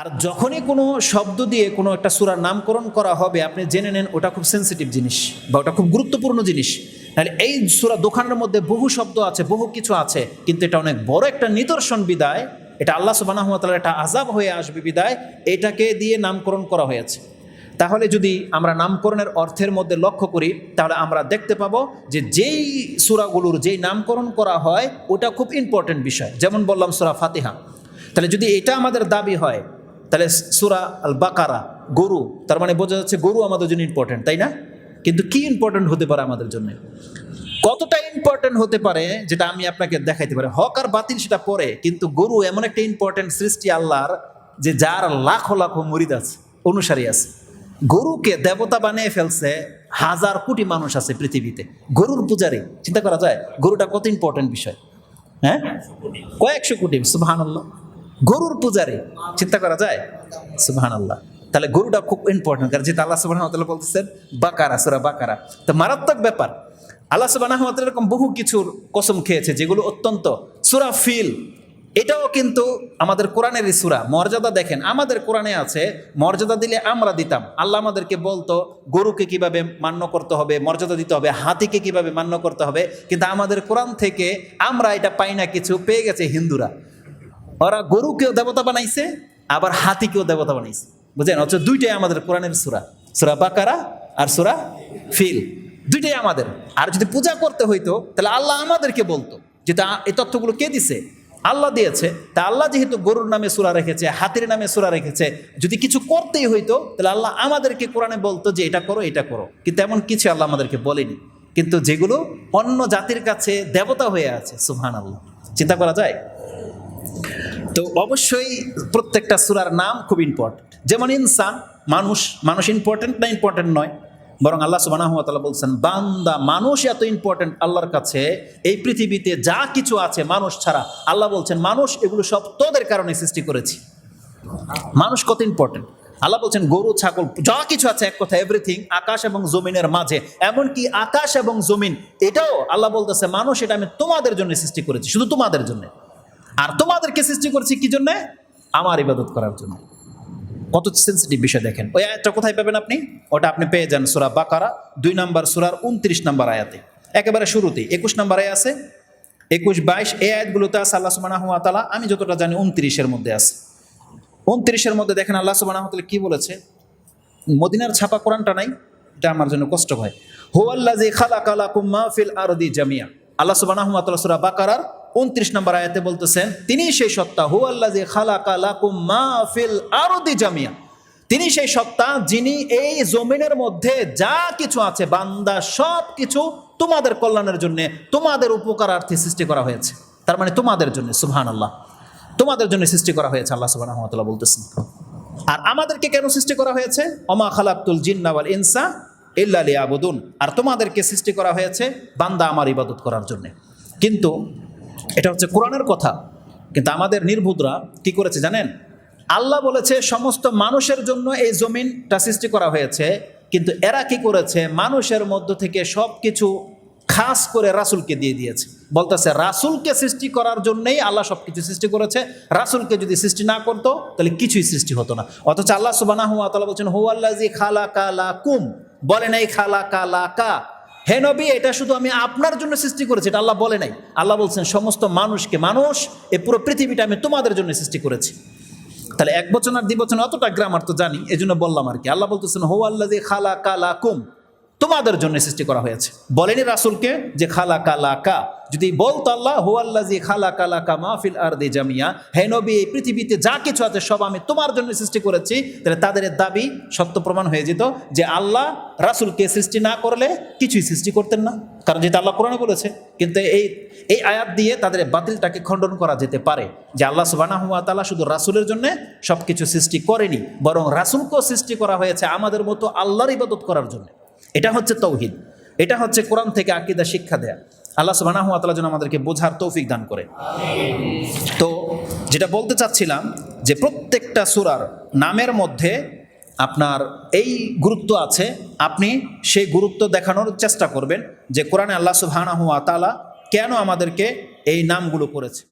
আর যখনই কোনো শব্দ দিয়ে কোনো একটা সুরার নামকরণ করা হবে, আপনি জেনে নেন ওটা খুব সেন্সিটিভ জিনিস বা ওটা খুব গুরুত্বপূর্ণ জিনিস। তাহলে এই সুরা দোকানের মধ্যে বহু শব্দ আছে, বহু কিছু আছে, কিন্তু এটা অনেক বড় একটা নিদর্শন বিদায়। এটা আল্লাহ সুবানাহতালার একটা আজাব হয়ে আসবে বিদায়, এটাকে দিয়ে নামকরণ করা হয়েছে। তাহলে যদি আমরা নামকরণের অর্থের মধ্যে লক্ষ্য করি, তাহলে আমরা দেখতে পাবো যে যেই সুরাগুলোর যেই নামকরণ করা হয়, ওটা খুব ইম্পর্টেন্ট বিষয়। যেমন বললাম সুরা ফাতিহা। তাহলে যদি এটা আমাদের দাবি হয় তাহলে সুরা আল বাকারা গরু, তার মানে বোঝা যাচ্ছে গরু আমাদের জন্য ইম্পর্টেন্ট তাই না? কিন্তু কি ইম্পর্টেন্ট হতে পারে আমাদের জন্য? কতটা ইম্পর্টেন্ট হতে পারে যেটা আমি আপনাকে দেখাইতে পারি? হক আর বাতিল সেটা পরে, কিন্তু গরু এমন একটা ইম্পর্টেন্ট সৃষ্টি আল্লাহর যে যার লাখো লাখো মরিদ আছে, অনুসারী আছে। গরুকে দেবতা বানিয়ে ফেলছে হাজার কোটি মানুষ আছে পৃথিবীতে। গরুর পূজারি, চিন্তা করা যায়? গরুটা কত ইম্পর্টেন্ট বিষয়? হ্যাঁ? কয়েকশো কোটি সুবাহান আল্লাহ গরুর পূজারি, চিন্তা করা যায়? সুবাহান আল্লাহ তাহলে গরুটা খুব ইম্পর্টেন্ট কারণ যেটা আল্লাহ সুবাহ বলতেছেন, বাকারা, সুরা বাকারা। তো মারাত্মক ব্যাপার। আল্লাহ সুবাহ এরকম বহু কিছুর কসম খেয়েছে, যেগুলো অত্যন্ত সুরা ফিল। এটাও কিন্তু আমাদের কোরআনেরই সুরা। মর্যাদা দেখেন, আমাদের কোরআনে আছে, মর্যাদা দিলে আমরা দিতাম। আল্লাহ আমাদেরকে বলতো, গরুকে কীভাবে মান্য করতে হবে, মর্যাদা দিতে হবে, হাতিকে কীভাবে মান্য করতে হবে, কিন্তু আমাদের কোরআন থেকে আমরা এটা পাই না, কিছু পেয়ে গেছে হিন্দুরা। ওরা গরুকেও দেবতা বানাইছে, আবার হাতিকেও দেবতা বানাইছে। বুঝলেন অথচ দুইটাই আমাদের কোরআনের সুরা। সুরা বাকারা আর সুরা ফিল। দুইটাই আমাদের। আর যদি পূজা করতে হইতো, তাহলে আল্লাহ আমাদেরকে বলতো যেটা এই তথ্যগুলো কে দিছে? আল্লাহ দিয়েছে। তা আল্লাহ যেহেতু গরুর নামে সুরা রেখেছে, হাতির নামে সুরা রেখেছে, যদি কিছু করতেই হইতো, তাহলে আল্লাহ আমাদেরকে কোরআনে বলতো যে এটা করো এটা করো। কিন্তু এমন কিছু আল্লাহ আমাদেরকে বলেনি। কিন্তু যেগুলো অন্য জাতির কাছে দেবতা হয়ে আছে সুহান আল্লাহ চিন্তা করা যায়? তো অবশ্যই প্রত্যেকটা সুরার নাম খুব ইম্পর্টেন্ট যেমন ইনসান, মানুষ মানুষ ইম্পর্টেন্ট না ইম্পর্টেন্ট নয়, বরং আল্লাহ সুবাহ বলছেন, বান্দা, মানুষ এত ইম্পর্টেন্ট আল্লাহর কাছে, এই পৃথিবীতে যা কিছু আছে মানুষ ছাড়া, আল্লাহ বলছেন, মানুষ এগুলো সব তোদের কারণে সৃষ্টি করেছি। মানুষ কত ইম্পর্টেন্ট আল্লাহ বলছেন, গরু, ছাগল, যা কিছু আছে এক কথা এভরিথিং আকাশ এবং জমিনের মাঝে, এমনকি আকাশ এবং জমিন, এটাও আল্লাহ বলতেছে, মানুষ এটা আমি তোমাদের জন্য সৃষ্টি করেছি, শুধু তোমাদের জন্য। আর তোমাদেরকে সৃষ্টি করেছি কি জন্য? আমার ইবাদত করার জন্য। কত সেন্সিটিভ বিষয় দেখেন। ওই আয়াতটা কোথায় পাবেন আপনি? ওটা আপনি পেয়ে যান সুরা বাকারা, দুই নম্বর সুরার উনত্রিশ নম্বর আয়াতে। একেবারে শুরুতে, একুশ নম্বর আয় আছে? একুশ, বাইশ, এই আয়াতগুলোতে আছে আল্লাহ সুবাহ তালা আমি যতটা জানি উনত্রিশের মধ্যে আছে। উনত্রিশের মধ্যে দেখেন আল্লাহ সুবাহ কি বলেছে? মদিনার ছাপা কোরআনটা নাই, এটা আমার জন্য কষ্ট হয়। কালা কুম্মা ফিল আরদি জামিয়া আল্লাহ সুবাহ সুরা বাকারার উনত্রিশ নম্বর আয়াতে বলতেছেন তিনি সেই সত্তা হু আল্লাহ আরদি জামিয়া তিনি সেই সত্তা যিনি এই জমিনের মধ্যে যা কিছু আছে, বান্দা সব কিছু তোমাদের কল্যাণের জন্য, তোমাদের উপকারার্থে সৃষ্টি করা হয়েছে। তার মানে তোমাদের জন্য সুবহান আল্লাহ তোমাদের জন্য সৃষ্টি করা হয়েছে, আল্লাহ সুবাহ বলতেছেন। আর আমাদেরকে কেন সৃষ্টি করা হয়েছে? অমা খালাকুল জিন্নাওয়াল ইনসা ইল্লা আবদুন আর তোমাদেরকে সৃষ্টি করা হয়েছে বান্দা আমার ইবাদত করার জন্যে। কিন্তু এটা হচ্ছে কোরআনের কথা। কিন্তু আমাদের নির্বুদরা কি করেছে জানেন? আল্লাহ বলেছে, সমস্ত মানুষের জন্য এই জমিনটা সৃষ্টি করা হয়েছে, কিন্তু এরা কি করেছে? মানুষের মধ্য থেকে সব কিছু খাস করে রাসুলকে দিয়ে দিয়েছে। বলতেছে, রাসুলকে সৃষ্টি করার জন্যই আল্লাহ সব কিছু সৃষ্টি করেছে। রাসুলকে যদি সৃষ্টি না করতো, তাহলে কিছুই সৃষ্টি হতো না। অথচ আল্লাহ সুবানা হুয়া তালা বলছেন হু আল্লাহ জি খালা কালা কুম বলে নাই খালা কালা কা হে নবী, এটা শুধু আমি আপনার জন্য সৃষ্টি করেছি, এটা আল্লাহ বলে নাই। আল্লাহ বলছেন, সমস্ত মানুষকে মানুষ এই পুরো পৃথিবীটা আমি তোমাদের জন্য সৃষ্টি করেছি। তাহলে এক বচন আর দ্বি বচন, অতটা গ্রামার তো জানি এই জন্য বললাম আর কি। আল্লাহ বলতেছেন হো আল্লাহ খালা কালা কুম তোমাদের জন্য সৃষ্টি করা হয়েছে। বলেনি রাসুলকে যে খালা কালা কা যদি বলতো আল্লাহ হু আল্লাহ যে খালা কালা কা মাহফিল আর দে জামিয়া। হে নবী, এই পৃথিবীতে যা কিছু আছে সব আমি তোমার জন্য সৃষ্টি করেছি। তাহলে তাদের দাবি সত্য প্রমাণ হয়ে যেত যে আল্লাহ রাসুলকে সৃষ্টি না করলে কিছুই সৃষ্টি করতেন না। কারণ যেটা আল্লাহ কোরআনে বলেছে। কিন্তু এই এই আয়াত দিয়ে তাদের বাতিলটাকে খণ্ডন করা যেতে পারে যে আল্লাহ সুবানা হুয়া তালা শুধু রাসুলের জন্য সব কিছু সৃষ্টি করেনি, বরং রাসুলকেও সৃষ্টি করা হয়েছে আমাদের মতো আল্লাহর ইবাদত করার জন্য। এটা হচ্ছে তৌহিদ। এটা হচ্ছে কোরআন থেকে আকিদা, শিক্ষা দেয়া। আল্লাহ সুবাহ তালা যেন আমাদেরকে বোঝার তৌফিক দান করে। তো যেটা বলতে চাচ্ছিলাম যে প্রত্যেকটা সুরার নামের মধ্যে আপনার এই গুরুত্ব আছে। আপনি সেই গুরুত্ব দেখানোর চেষ্টা করবেন যে কোরআনে আল্লাহ সুবাহ তালা কেন আমাদেরকে এই নামগুলো করেছে।